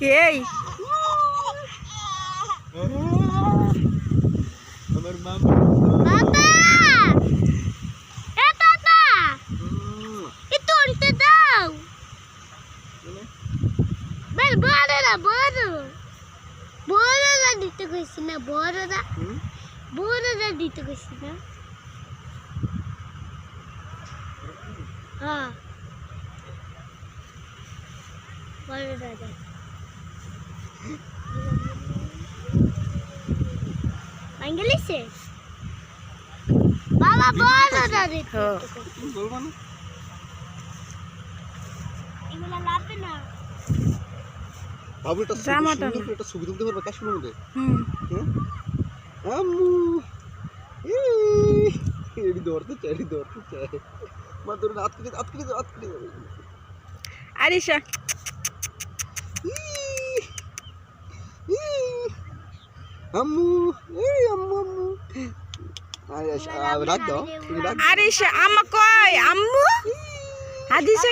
Ei! Papá! É E tu não te bora bora! Bora dito dita bora. Bora dito dita. Ah. Bora na. বড়রা দিতে হ্যাঁ। কইছি। বলব না এগুলো লাগবে না বাবু জামাটা সুন্দর করে ছবি তুলতে পারবে কাশ্মীরের মধ্যে। হুম। আম্মু! এডি ধরতে চাই ধরতে চাই। মা ধরুন আতকে আতকে আতকে আরিশা আম্মু এই আম্মু আম্মু। আরে আমি কই আম্মু হাদিসে